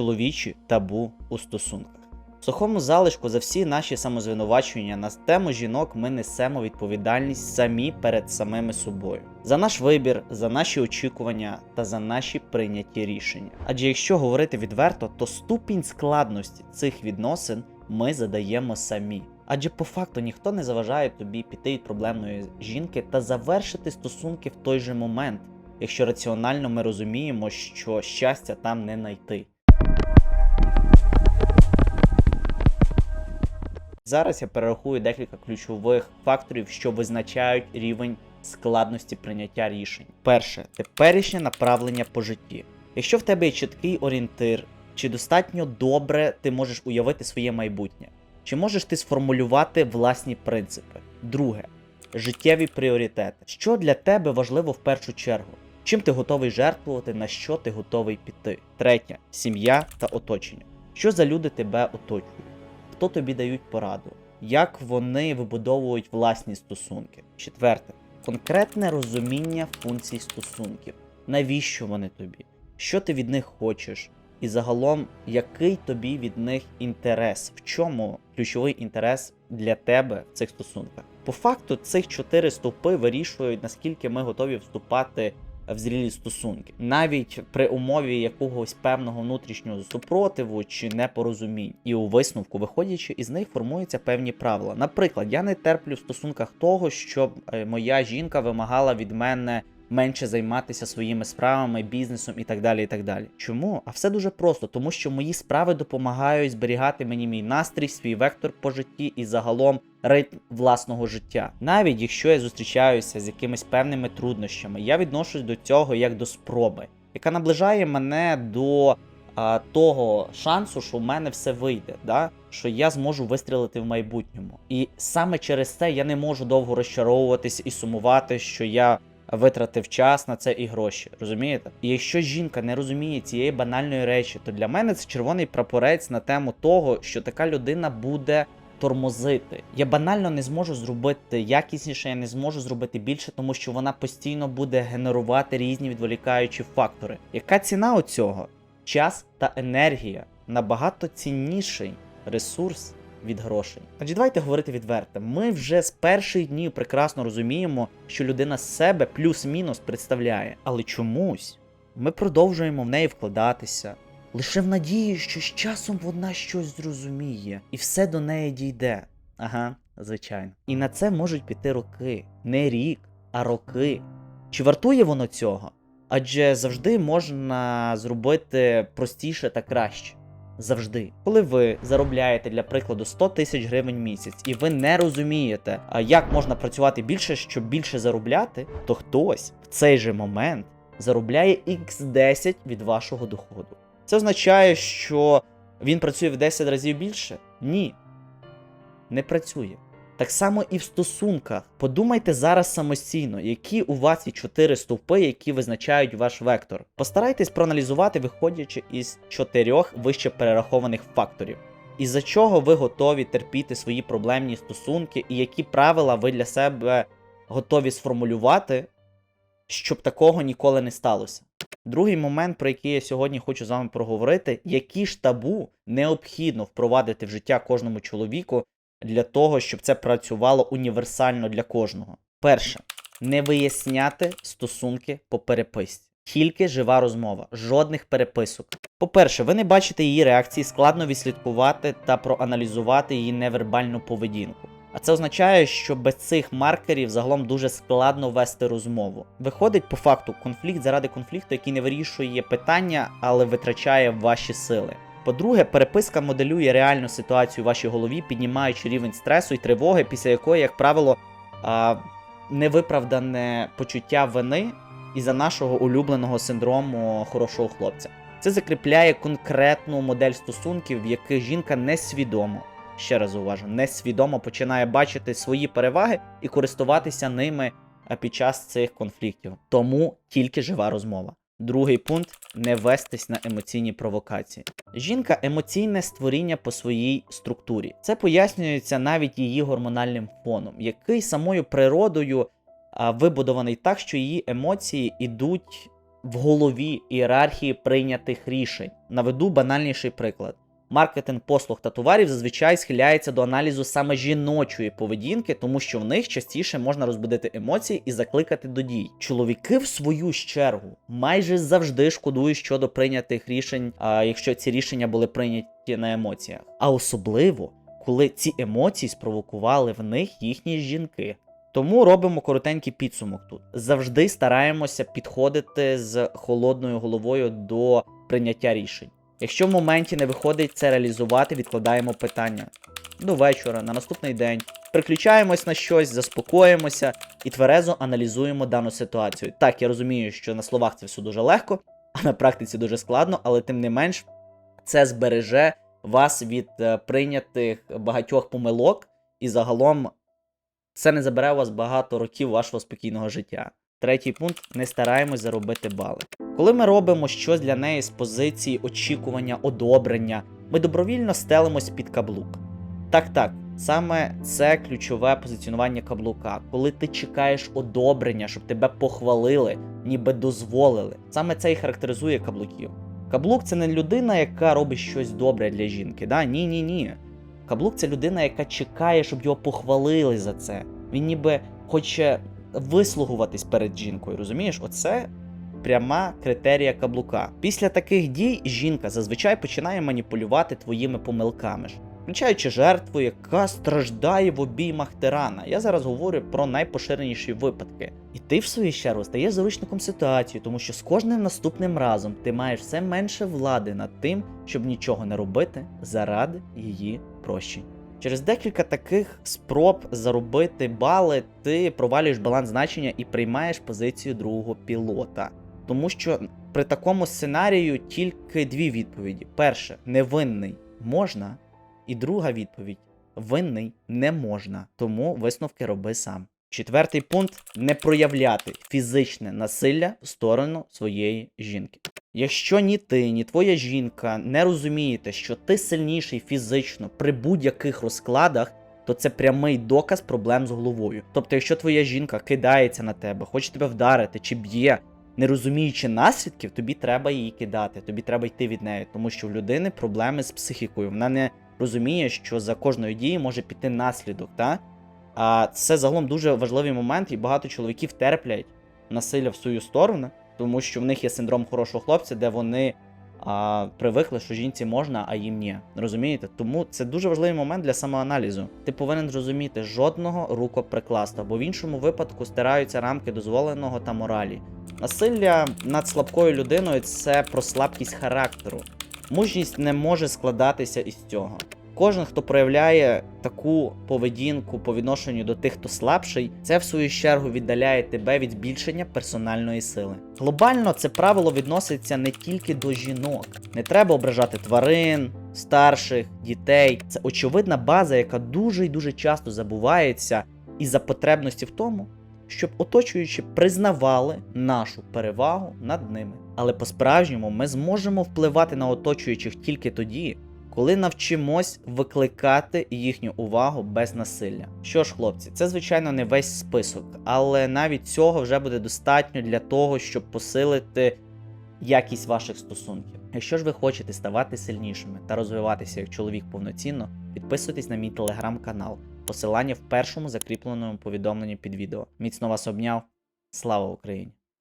чоловічі табу у стосунках. В сухому залишку за всі наші самозвинувачення на тему жінок ми несемо відповідальність самі перед самими собою за наш вибір, за наші очікування та за наші прийняті рішення. Адже якщо говорити відверто, то ступінь складності цих відносин ми задаємо самі. Адже по факту ніхто не заважає тобі піти від проблемної жінки та завершити стосунки в той же момент, якщо раціонально ми розуміємо, що щастя там не знайти. Зараз я перерахую декілька ключових факторів, що визначають рівень складності прийняття рішень. Перше теперішнє направлення по житті. Якщо в тебе є чіткий орієнтир, чи достатньо добре ти можеш уявити своє майбутнє, чи можеш ти сформулювати власні принципи? Друге життєві пріоритети. Що для тебе важливо в першу чергу? Чим ти готовий жертвувати, на що ти готовий піти? Третє сім'я та оточення. Що за люди тебе оточують? Хто тобі дають пораду? Як вони вибудовують власні стосунки? Четверте конкретне розуміння функцій стосунків. Навіщо вони тобі? Що ти від них хочеш? І загалом, який тобі від них інтерес? В чому ключовий інтерес для тебе в цих стосунках? По факту, цих чотири стовпи вирішують, наскільки ми готові вступати в зрілі стосунки, навіть при умові якогось певного внутрішнього супротиву чи непорозумінь. І у висновку, виходячи із них, формуються певні правила. Наприклад, я не терплю в стосунках того, щоб е, моя жінка вимагала від мене менше займатися своїми справами, бізнесом і так далі. і так далі. Чому? А все дуже просто, тому що мої справи допомагають зберігати мені мій настрій, свій вектор по житті і загалом ритм власного життя. Навіть якщо я зустрічаюся з якимись певними труднощами, я відношусь до цього як до спроби, яка наближає мене до того шансу, що в мене все вийде, да? що я зможу вистрілити в майбутньому. І саме через це я не можу довго розчаровуватись і сумувати, що я витратив час на це і гроші. Розумієте? І якщо жінка не розуміє цієї банальної речі, то для мене це червоний прапорець на тему того, що така людина буде. Тормозити. Я банально не зможу зробити якісніше, я не зможу зробити більше, тому що вона постійно буде генерувати різні відволікаючі фактори. Яка ціна у цього? Час та енергія набагато цінніший ресурс від грошей. Адже давайте говорити відверто. Ми вже з перших днів прекрасно розуміємо, що людина себе плюс-мінус представляє, але чомусь ми продовжуємо в неї вкладатися. Лише в надії, що з часом вона щось зрозуміє, і все до неї дійде. Ага, звичайно. І на це можуть піти роки. Не рік, а роки. Чи вартує воно цього? Адже завжди можна зробити простіше та краще. Завжди, коли ви заробляєте для прикладу 100 тисяч гривень місяць, і ви не розумієте, як можна працювати більше, щоб більше заробляти, то хтось в цей же момент заробляє x10 від вашого доходу. Це означає, що він працює в 10 разів більше? Ні. Не працює. Так само і в стосунках. Подумайте зараз самостійно, які у вас є чотири стовпи, які визначають ваш вектор. Постарайтесь проаналізувати, виходячи із чотирьох вище перерахованих факторів. Із-за чого ви готові терпіти свої проблемні стосунки, і які правила ви для себе готові сформулювати, щоб такого ніколи не сталося. Другий момент, про який я сьогодні хочу з вами проговорити, які ж табу необхідно впровадити в життя кожному чоловіку для того, щоб це працювало універсально для кожного. Перше, не виясняти стосунки по переписці. Тільки жива розмова, жодних переписок. По-перше, ви не бачите її реакції, складно відслідкувати та проаналізувати її невербальну поведінку. А це означає, що без цих маркерів загалом дуже складно вести розмову. Виходить по факту конфлікт заради конфлікту, який не вирішує питання, але витрачає ваші сили. По-друге, переписка моделює реальну ситуацію в вашій голові, піднімаючи рівень стресу і тривоги, після якої, як правило, невиправдане почуття вини із-за нашого улюбленого синдрому хорошого хлопця. Це закріпляє конкретну модель стосунків, в яких жінка несвідомо, ще раз уважу, несвідомо починає бачити свої переваги і користуватися ними під час цих конфліктів. Тому тільки жива розмова. Другий пункт не вестись на емоційні провокації. Жінка емоційне створіння по своїй структурі. Це пояснюється навіть її гормональним фоном, який самою природою а, вибудований так, що її емоції йдуть в голові ієрархії прийнятих рішень. Наведу банальніший приклад. Маркетинг послуг та товарів зазвичай схиляється до аналізу саме жіночої поведінки, тому що в них частіше можна розбудити емоції і закликати до дій. Чоловіки, в свою чергу, майже завжди шкодують щодо прийнятих рішень, а якщо ці рішення були прийняті на емоціях. А особливо, коли ці емоції спровокували в них їхні жінки. Тому робимо коротенький підсумок тут. Завжди стараємося підходити з холодною головою до прийняття рішень. Якщо в моменті не виходить це реалізувати, відкладаємо питання до вечора, на наступний день. Приключаємось на щось, заспокоїмося і тверезо аналізуємо дану ситуацію. Так, я розумію, що на словах це все дуже легко, а на практиці дуже складно, але тим не менш це збереже вас від е, прийнятих багатьох помилок, і загалом це не забере у вас багато років вашого спокійного життя. Третій пункт не стараємось заробити бали. Коли ми робимо щось для неї з позиції очікування, одобрення, ми добровільно стелимось під каблук. Так, так, саме це ключове позиціонування каблука, коли ти чекаєш одобрення, щоб тебе похвалили, ніби дозволили. Саме це і характеризує каблуків. Каблук це не людина, яка робить щось добре для жінки. Да? Ні, ні, ні. Каблук це людина, яка чекає, щоб його похвалили за це. Він ніби хоче вислугуватись перед жінкою. Розумієш? Оце пряма критерія каблука. Після таких дій жінка зазвичай починає маніпулювати твоїми помилками, включаючи жертву, яка страждає в обіймах тирана. Я зараз говорю про найпоширеніші випадки. І ти, в свою чергу, стаєш заручником ситуації, тому що з кожним наступним разом ти маєш все менше влади над тим, щоб нічого не робити заради її прощень. Через декілька таких спроб заробити бали, ти провалюєш баланс значення і приймаєш позицію другого пілота. Тому що при такому сценарію тільки дві відповіді: перше, невинний можна, і друга відповідь винний не можна. Тому висновки роби сам. Четвертий пункт не проявляти фізичне насилля в сторону своєї жінки. Якщо ні ти, ні твоя жінка не розумієте, що ти сильніший фізично при будь-яких розкладах, то це прямий доказ проблем з головою. Тобто, якщо твоя жінка кидається на тебе, хоче тебе вдарити чи б'є, не розуміючи наслідків, тобі треба її кидати, тобі треба йти від неї, тому що в людини проблеми з психікою. Вона не розуміє, що за кожною дією може піти наслідок. Та? А це загалом дуже важливий момент, і багато чоловіків терплять насилля в свою сторону, тому що в них є синдром хорошого хлопця, де вони а, привикли, що жінці можна, а їм ні. Розумієте? Тому це дуже важливий момент для самоаналізу. Ти повинен зрозуміти жодного рукоприкладства, бо в іншому випадку стираються рамки дозволеного та моралі. Насилля над слабкою людиною це про слабкість характеру. Мужність не може складатися із цього. Кожен, хто проявляє таку поведінку по відношенню до тих, хто слабший, це в свою чергу віддаляє тебе від збільшення персональної сили. Глобально це правило відноситься не тільки до жінок. Не треба ображати тварин, старших, дітей. Це очевидна база, яка дуже і дуже часто забувається із-за потребності в тому, щоб оточуючі признавали нашу перевагу над ними. Але по-справжньому ми зможемо впливати на оточуючих тільки тоді, коли навчимось викликати їхню увагу без насилля. Що ж, хлопці, це звичайно не весь список, але навіть цього вже буде достатньо для того, щоб посилити якість ваших стосунків. Якщо ж ви хочете ставати сильнішими та розвиватися як чоловік повноцінно, підписуйтесь на мій телеграм-канал. Посилання в першому закріпленому повідомленні під відео. Міцно вас обняв. Слава Україні!